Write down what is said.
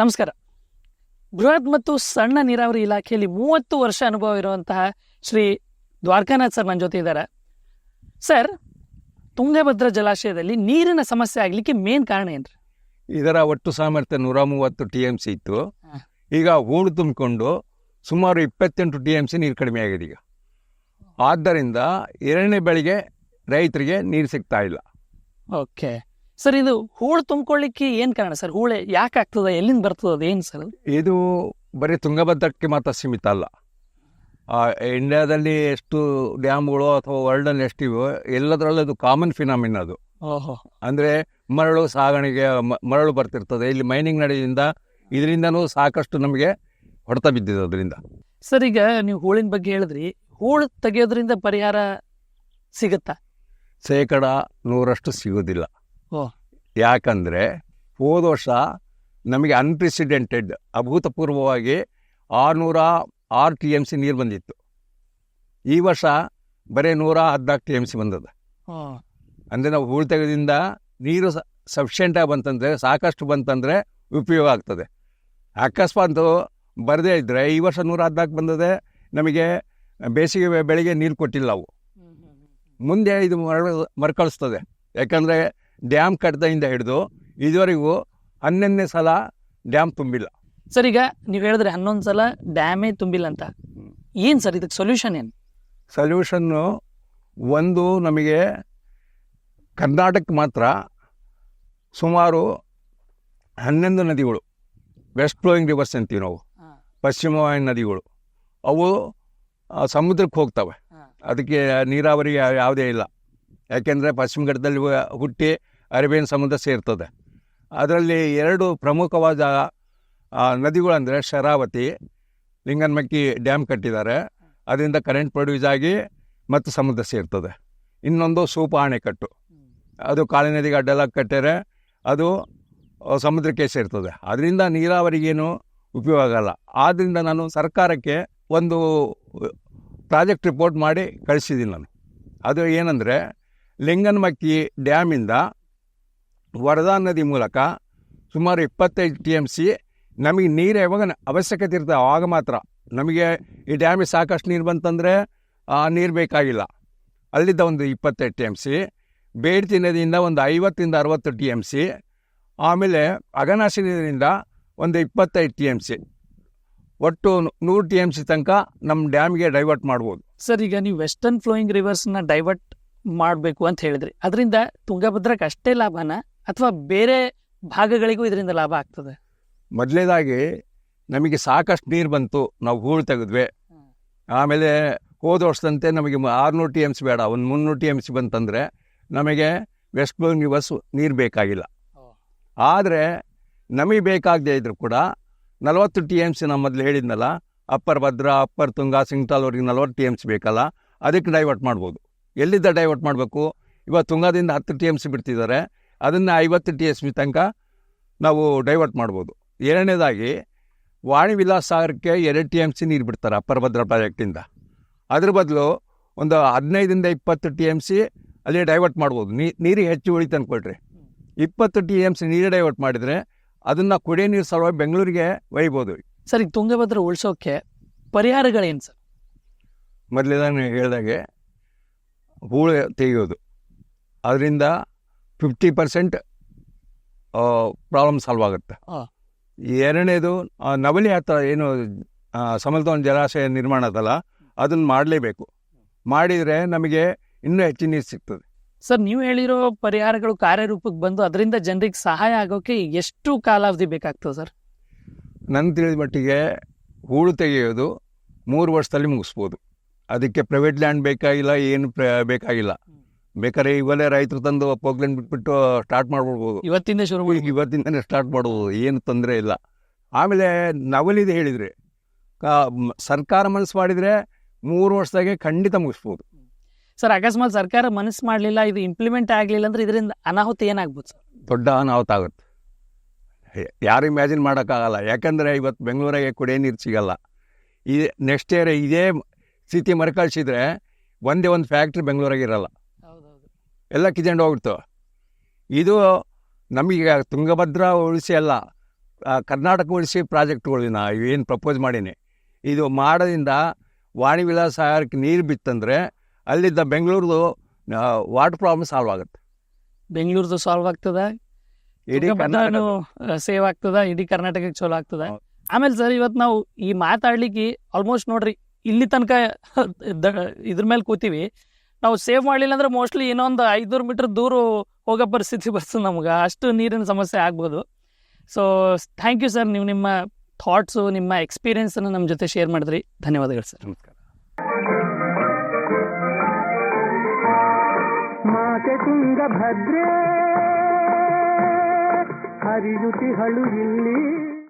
ನಮಸ್ಕಾರ. ಬೃಹತ್ ಮತ್ತು ಸಣ್ಣ ನೀರಾವರಿ ಇಲಾಖೆಯಲ್ಲಿ ಮೂವತ್ತು ವರ್ಷ ಅನುಭವ ಇರುವಂತಹ ಶ್ರೀ ದ್ವಾರಕಾನಾಥ್ ಸರ್ ನನ್ನ ಜೊತೆ ಇದ್ದಾರೆ. ಸರ್ ತುಂಗಭದ್ರಾ ಜಲಾಶಯದಲ್ಲಿ ನೀರಿನ ಸಮಸ್ಯೆ ಆಗಲಿಕ್ಕೆ ಮೇನ್ ಕಾರಣ ಏನ್ರಿ? ಇದರ ಒಟ್ಟು ಸಾಮರ್ಥ್ಯ ನೂರ ಮೂವತ್ತು ಟಿ ಎಂ ಸಿ ಇತ್ತು. ಈಗ ಹೂಳು ತುಂಬಿಕೊಂಡು ಸುಮಾರು ಇಪ್ಪತ್ತೆಂಟು ಟಿ ಎಂ ಸಿ ನೀರು ಕಡಿಮೆ ಆಗಿದೆ ಈಗ. ಆದ್ದರಿಂದ ಎರಡನೇ ಬೆಳೆಗೆ ರೈತರಿಗೆ ನೀರು ಸಿಗ್ತಾ ಇಲ್ಲ. ಓಕೆ. ಸರ್ ಇದು ಹೂಳು ತುಂಬಿಕೊಳ್ಳಿಕ್ಕೆ ಏನು ಕಾರಣ ಸರ್? ಹೂಳೆ ಯಾಕೆ ಆಗ್ತದೆ? ಎಲ್ಲಿಂದ ಬರ್ತದೆ ಅದು ಏನು ಸರ್ ಇದು ಬರೀ ತುಂಗಭದ್ರಕ್ಕೆ ಮಾತ್ರ ಸೀಮಿತ ಅಲ್ಲ. ಆ, ಇಂಡಿಯಾದಲ್ಲಿ ಎಷ್ಟು ಡ್ಯಾಮ್ಗಳು ಅಥವಾ ವರ್ಲ್ಡಲ್ಲಿ ಎಷ್ಟಿವೋ ಎಲ್ಲದರಲ್ಲೂ ಅದು ಕಾಮನ್ ಫಿನಾಮಿನ್ ಅದು. ಓಹೋ. ಅಂದರೆ ಮರಳು ಸಾಗಣೆಗೆ ಮರಳು ಬರ್ತಿರ್ತದೆ. ಇಲ್ಲಿ ಮೈನಿಂಗ್ ನಡೆಯಿಂದ ಇದರಿಂದನೂ ಸಾಕಷ್ಟು ನಮಗೆ ಹೊಡೆತ ಬಿದ್ದಿದೆ ಅದರಿಂದ. ಸರ್ ಈಗ ನೀವು ಹೂಳಿನ ಬಗ್ಗೆ ಹೇಳಿದ್ರಿ. ಹೂಳು ತೆಗೆಯೋದ್ರಿಂದ ಪರಿಹಾರ ಸಿಗುತ್ತಾ? ಶೇಕಡ ನೂರಷ್ಟು ಸಿಗೋದಿಲ್ಲ. ಯಾಕಂದರೆ ಹೋದ ವರ್ಷ ನಮಗೆ ಅನ್ಪ್ರೆಸಿಡೆಂಟೆಡ್ ಅಭೂತಪೂರ್ವವಾಗಿ ಆರುನೂರ ಆರು ಟಿ ಎಂ ಸಿ ನೀರು ಬಂದಿತ್ತು. ಈ ವರ್ಷ ಬರೀ ನೂರ ಹದಿನಾಲ್ಕು ಟಿ ಎಂ ಸಿ ಬಂದದ. ಅಂದರೆ ನಾವು ಹೂಳು ತೆಗೆದಿಂದ ನೀರು ಸಫಿಷಿಯೆಂಟಾಗಿ ಬಂತಂದರೆ ಸಾಕಷ್ಟು ಬಂತಂದರೆ ಉಪಯೋಗ ಆಗ್ತದೆ. ಅಕಸ್ಮಾತ್ ಬರದೇ ಇದ್ದರೆ ಈ ವರ್ಷ ನೂರ ಹದಿನಾಲ್ಕು ಬಂದದೆ ನಮಗೆ ಬೇಸಿಗೆ ಬೆಳಗ್ಗೆ ಬೆಳೆಗೆ ನೀರು ಕೊಟ್ಟಿಲ್ಲ ಅವು. ಮುಂದೆ ಇದು ಮರ ಮರುಕಳಿಸ್ತದೆ. ಯಾಕಂದರೆ ಡ್ಯಾಮ್ ಕಟ್ಟದಿಂದ ಹಿಡಿದು ಇದುವರೆಗೂ ಹನ್ನೊಂದನೇ ಸಲ ಡ್ಯಾಮ್ ತುಂಬಿಲ್ಲ. ಸರ್ ಈಗ ನೀವು ಹೇಳಿದ್ರೆ ಹನ್ನೊಂದು ಸಲ ಡ್ಯಾಮೇ ತುಂಬಿಲ್ಲ ಅಂತ. ಏನು ಸರ್ ಇದಕ್ಕೆ ಸೊಲ್ಯೂಷನ್ ಏನು? ಸೊಲ್ಯೂಷನ್ನು ಒಂದು ನಮಗೆ ಕರ್ನಾಟಕಕ್ಕೆ ಮಾತ್ರ ಸುಮಾರು ಹನ್ನೊಂದು ನದಿಗಳು ವೆಸ್ಟ್ ಫ್ಲೋಯಿಂಗ್ ರಿವರ್ಸ್ ಅಂತೀವಿ ನಾವು ಪಶ್ಚಿಮವಾಯ ನದಿಗಳು ಅವು ಸಮುದ್ರಕ್ಕೆ ಹೋಗ್ತವೆ. ಅದಕ್ಕೆ ನೀರಾವರಿ ಯಾವುದೇ ಇಲ್ಲ. ಯಾಕೆಂದರೆ ಪಶ್ಚಿಮ ಘಟ್ಟದಲ್ಲಿ ಹುಟ್ಟಿ ಅರೇಬಿಯನ್ ಸಮುದ್ರ ಸೇರ್ತದೆ. ಅದರಲ್ಲಿ ಎರಡು ಪ್ರಮುಖವಾದ ನದಿಗಳಂದರೆ ಶರಾವತಿ, ಲಿಂಗನಮಕ್ಕಿ ಡ್ಯಾಮ್ ಕಟ್ಟಿದ್ದಾರೆ. ಅದರಿಂದ ಕರೆಂಟ್ ಪ್ರೊಡ್ಯೂಸ್ ಆಗಿ ಮತ್ತು ಸಮುದ್ರ ಸೇರ್ತದೆ. ಇನ್ನೊಂದು ಸೂಪ ಅಣೆಕಟ್ಟು ಅದು ಕಾಳಿ ನದಿಗೆ ಅಡ್ಡಲಾಗಿ ಕಟ್ಟಿದ್ರೆ ಅದು ಸಮುದ್ರಕ್ಕೆ ಸೇರ್ತದೆ. ಅದರಿಂದ ನೀರಾವರಿಗೇನು ಉಪಯೋಗ ಆಗಲ್ಲ. ಆದ್ದರಿಂದ ನಾನು ಸರ್ಕಾರಕ್ಕೆ ಒಂದು ಪ್ರಾಜೆಕ್ಟ್ ರಿಪೋರ್ಟ್ ಮಾಡಿ ಕಳಿಸಿದ್ದೀನಿ ನಾನು. ಅದು ಏನಂದರೆ, ಲಿಂಗನಮಕ್ಕಿ ಡ್ಯಾಮಿಂದ ವರದಾ ನದಿ ಮೂಲಕ ಸುಮಾರು ಇಪ್ಪತ್ತೈದು ಟಿ ಎಂ ಸಿ ನಮಗೆ ನೀರು ಯಾವಾಗ ಅವಶ್ಯಕತೆ ಇರ್ತದೆ, ಆವಾಗ ಮಾತ್ರ. ನಮಗೆ ಈ ಡ್ಯಾಮಿಗೆ ಸಾಕಷ್ಟು ನೀರು ಬಂತಂದರೆ ನೀರು ಬೇಕಾಗಿಲ್ಲ. ಅಲ್ಲಿದ್ದ ಒಂದು ಇಪ್ಪತ್ತೈದು ಟಿ ಎಂ ಸಿ ಬೇಡ್ತಿ ನದಿಯಿಂದ ಒಂದು ಐವತ್ತಿಂದ ಅರವತ್ತು ಟಿ ಎಂ ಸಿ, ಆಮೇಲೆ ಅಗನಾಶಿ ನೀರಿನಿಂದ ಒಂದು ಇಪ್ಪತ್ತೈದು ಟಿ ಎಂ ಸಿ. ಒಟ್ಟು ನೂರು ಟಿ ಎಂ ಸಿ ತನಕ ನಮ್ಮ ಡ್ಯಾಮ್ಗೆ ಡೈವರ್ಟ್ ಮಾಡ್ಬೋದು. ಸರ್, ಈಗ ನೀವು ವೆಸ್ಟರ್ನ್ ಫ್ಲೋಯಿಂಗ್ ರಿವರ್ಸ್ನ ಡೈವರ್ಟ್ ಮಾಡಬೇಕು ಅಂತ ಹೇಳಿದ್ರಿ. ಅದರಿಂದ ತುಂಗಭದ್ರಕ್ಕೆ ಅಷ್ಟೇ ಲಾಭನ? ಅಥವಾ ಬೇರೆ ಭಾಗಗಳಿಗೂ ಇದರಿಂದ ಲಾಭ ಆಗ್ತದೆ? ಮೊದಲೇದಾಗಿ ನಮಗೆ ಸಾಕಷ್ಟು ನೀರು ಬಂತು ನಾವು ಹೂಳು ತೆಗೆದ್ವಿ. ಆಮೇಲೆ ಹೋದ ವರ್ಷದಂತೆ ನಮಗೆ ಆರುನೂರು ಟಿ ಎಂ ಸಿ ಬೇಡ ಒಂದು ಮುನ್ನೂರು ಟಿ ಎಂ ಸಿ ಬಂತಂದರೆ ನಮಗೆ ವೆಸ್ಟ್ ಫ್ಲೋಯಿಂಗ್ ಬಸ್ ನೀರು ಬೇಕಾಗಿಲ್ಲ. ಆದರೆ ನಮಗೆ ಬೇಕಾಗದೇ ಇದ್ರೂ ಕೂಡ ನಲವತ್ತು ಟಿ ಎಂ ಸಿ ನಮ್ಮ ಮೊದಲು ಹೇಳಿದ್ನಲ್ಲ ಅಪ್ಪರ್ ಭದ್ರಾ ಅಪ್ಪರ್ ತುಂಗ ಸಿಂಗ್ಟಾಲ್ವರೆಗೆ ನಲವತ್ತು ಟಿ ಎಂ ಸಿ ಬೇಕಲ್ಲ ಅದಕ್ಕೆ ಡೈವರ್ಟ್ ಮಾಡ್ಬೋದು. ಎಲ್ಲಿದ್ದ ಡೈವರ್ಟ್ ಮಾಡಬೇಕು? ಇವಾಗ ತುಂಗಾದಿಂದ ಹತ್ತು ಟಿ ಎಂ ಸಿ ಬಿಡ್ತಿದ್ದಾರೆ ಅದನ್ನು ಐವತ್ತು ಟಿ ಎಸ್ ಸಿ ತನಕ ನಾವು ಡೈವರ್ಟ್ ಮಾಡ್ಬೋದು. ಎರಡನೇದಾಗಿ ವಾಣಿ ವಿಲಾಸ್ ಸಾಗರಕ್ಕೆ ಎರಡು ಟಿ ಎಂ ಸಿ ನೀರು ಬಿಡ್ತಾರೆ ಅಪ್ಪರ್ ಭದ್ರಾ ಪ್ರಾಜೆಕ್ಟಿಂದ. ಅದ್ರ ಬದಲು ಒಂದು ಹದಿನೈದಿಂದ ಇಪ್ಪತ್ತು ಟಿ ಎಂ ಸಿ ಅಲ್ಲಿ ಡೈವರ್ಟ್ ಮಾಡ್ಬೋದು. ನೀ ನೀರಿಗೆ ಹೆಚ್ಚು ಉಳಿತು ಅಂದ್ಕೊಳ್ರಿ ಇಪ್ಪತ್ತು ಟಿ ಎಂ ಸಿ ನೀರು ಡೈವರ್ಟ್ ಮಾಡಿದರೆ ಅದನ್ನು ಕುಡಿಯೋ ನೀರು ಸಲುವಾಗಿ ಬೆಂಗಳೂರಿಗೆ ಒಯ್ಬೋದು. ಸರ್ ಈಗ ತುಂಗಭದ್ರ ಉಳಿಸೋಕ್ಕೆ ಪರಿಹಾರಗಳೇನು ಸರ್? ಮೊದಲೇದಾಗಿ ಹೇಳಿದಾಗೆ ಹೂಳು ತೆಗೆಯೋದು. ಅದರಿಂದ ಫಿಫ್ಟಿ ಪರ್ಸೆಂಟ್ ಪ್ರಾಬ್ಲಮ್ ಸಾಲ್ವ್ ಆಗುತ್ತೆ. ಎರಡನೇದು ನವಲಿ ಹತ್ರ ಏನು ಸಮತೋಲನ ಜಲಾಶಯ ನಿರ್ಮಾಣ ಅದಲ್ಲ ಅದನ್ನು ಮಾಡಲೇಬೇಕು. ಮಾಡಿದರೆ ನಮಗೆ ಇನ್ನೂ ಹೆಚ್ಚಿನ ನೀರು ಸಿಗ್ತದೆ. ಸರ್ ನೀವು ಹೇಳಿರೋ ಪರಿಹಾರಗಳು ಕಾರ್ಯರೂಪಕ್ಕೆ ಬಂದು ಅದರಿಂದ ಜನರಿಗೆ ಸಹಾಯ ಆಗೋಕೆ ಎಷ್ಟು ಕಾಲಾವಧಿ ಬೇಕಾಗ್ತದೆ ಸರ್? ನನ್ನ ತಿಳಿದ ಮಟ್ಟಿಗೆ ಹೂಳು ತೆಗೆಯೋದು ಮೂರು ವರ್ಷದಲ್ಲಿ ಮುಗಿಸ್ಬೋದು. ಅದಕ್ಕೆ ಪ್ರೈವೇಟ್ ಲ್ಯಾಂಡ್ ಬೇಕಾಗಿಲ್ಲ ಏನು ಪ್ರ ಬೇಕಾಗಿಲ್ಲ. ಬೇಕಾದ್ರೆ ಇವಲ್ಲೇ ರೈತರು ತಂದು ಪೋಗ್ಲೆಂಡ್ ಬಿಟ್ಬಿಟ್ಟು ಸ್ಟಾರ್ಟ್ ಮಾಡ್ಬಿಡ್ಬೋದು. ಇವತ್ತಿಂದ ಶುರು ಮಾಡಿ ಇವತ್ತಿಂದನೇ ಸ್ಟಾರ್ಟ್ ಮಾಡ್ಬೋದು ಏನು ತೊಂದರೆ ಇಲ್ಲ. ಆಮೇಲೆ ನವಲಿದೆ ಹೇಳಿದರೆ ಸರ್ಕಾರ ಮನಸ್ಸು ಮಾಡಿದರೆ ಮೂರು ವರ್ಷದಾಗೆ ಖಂಡಿತ ಮುಗಿಸ್ಬೋದು. ಸರ್ ಅಕಸ್ಮಾತ್ ಸರ್ಕಾರ ಮನಸ್ಸು ಮಾಡಲಿಲ್ಲ ಇದು ಇಂಪ್ಲಿಮೆಂಟ್ ಆಗಲಿಲ್ಲ ಅಂದರೆ ಇದರಿಂದ ಅನಾಹುತ ಏನಾಗ್ಬೋದು ಸರ್? ದೊಡ್ಡ ಅನಾಹುತ ಆಗುತ್ತೆ. ಯಾರು ಇಮ್ಯಾಜಿನ್ ಮಾಡೋಕ್ಕಾಗಲ್ಲ. ಯಾಕಂದರೆ ಇವತ್ತು ಬೆಂಗಳೂರಿಗೆ ಕುಡಿಯೋ ನೀರು ಸಿಗಲ್ಲ. ಈ ನೆಕ್ಸ್ಟ್ ಇಯರ್ ಇದೇ ಸ್ಥಿತಿ ಮರುಕಳಿಸಿದ್ರೆ ಒಂದೇ ಒಂದು ಫ್ಯಾಕ್ಟ್ರಿ ಬೆಂಗಳೂರಿಗೆ ಇರಲ್ಲ. ಎಲ್ಲ ಕಿತ್ಕೊಂಡು ಹೋಗ್ಬಿಡ್ತು. ಇದು ನಮಗೆ ತುಂಗಭದ್ರಾ ಉಳಿಸಿ ಅಲ್ಲ ಕರ್ನಾಟಕ ಉಳಿಸಿ ಪ್ರಾಜೆಕ್ಟ್ಗಳು ನಾ ಏನು ಪ್ರಪೋಸ್ ಮಾಡೀನಿ. ಇದು ಮಾಡೋದ್ರಿಂದ ವಾಣಿ ವಿಲಾಸ ಸಾಗರಕ್ಕೆ ನೀರು ಬಿತ್ತಂದರೆ ಅಲ್ಲಿದ್ದ ಬೆಂಗಳೂರದು ವಾಟರ್ ಪ್ರಾಬ್ಲಮ್ ಸಾಲ್ವ್ ಆಗುತ್ತೆ. ಬೆಂಗಳೂರದು ಸಾಲ್ವ್ ಆಗ್ತದೆ. ಇಡೀ ಸೇವ್ ಆಗ್ತದ ಇಡೀ ಕರ್ನಾಟಕಕ್ಕೆ ಚಲೋ ಆಗ್ತದ. ಆಮೇಲೆ ಸರ್ ಇವತ್ತು ನಾವು ಈ ಮಾತಾಡ್ಲಿಕ್ಕೆ ಆಲ್ಮೋಸ್ಟ್ ನೋಡ್ರಿ ಇಲ್ಲಿ ತನಕ ಇದ್ರ ಮೇಲೆ ಕೂತೀವಿ. ನಾವು ಸೇವ್ ಮಾಡಲಿಲ್ಲ ಅಂದ್ರೆ ಮೋಸ್ಟ್ಲಿ ಇನ್ನೊಂದು ಐದುನೂರು ಮೀಟರ್ ದೂರ ಹೋಗೋ ಪರಿಸ್ಥಿತಿ ಬರ್ತದೆ ನಮ್ಗೆ. ಅಷ್ಟು ನೀರಿನ ಸಮಸ್ಯೆ ಆಗ್ಬೋದು. ಸೊ ಥ್ಯಾಂಕ್ ಯು ಸರ್ ನೀವು ನಿಮ್ಮ ಥಾಟ್ಸು ನಿಮ್ಮ ಎಕ್ಸ್ಪೀರಿಯನ್ಸನ್ನು ನಮ್ಮ ಜೊತೆ ಶೇರ್ ಮಾಡಿದ್ರಿ. ಧನ್ಯವಾದಗಳು ಸರ್ ನಮಸ್ಕಾರ. ಮಾತೆ ತುಂಗಭದ್ರೆ ಹರಿಯುತಿಹಳು ಇಲ್ಲಿ.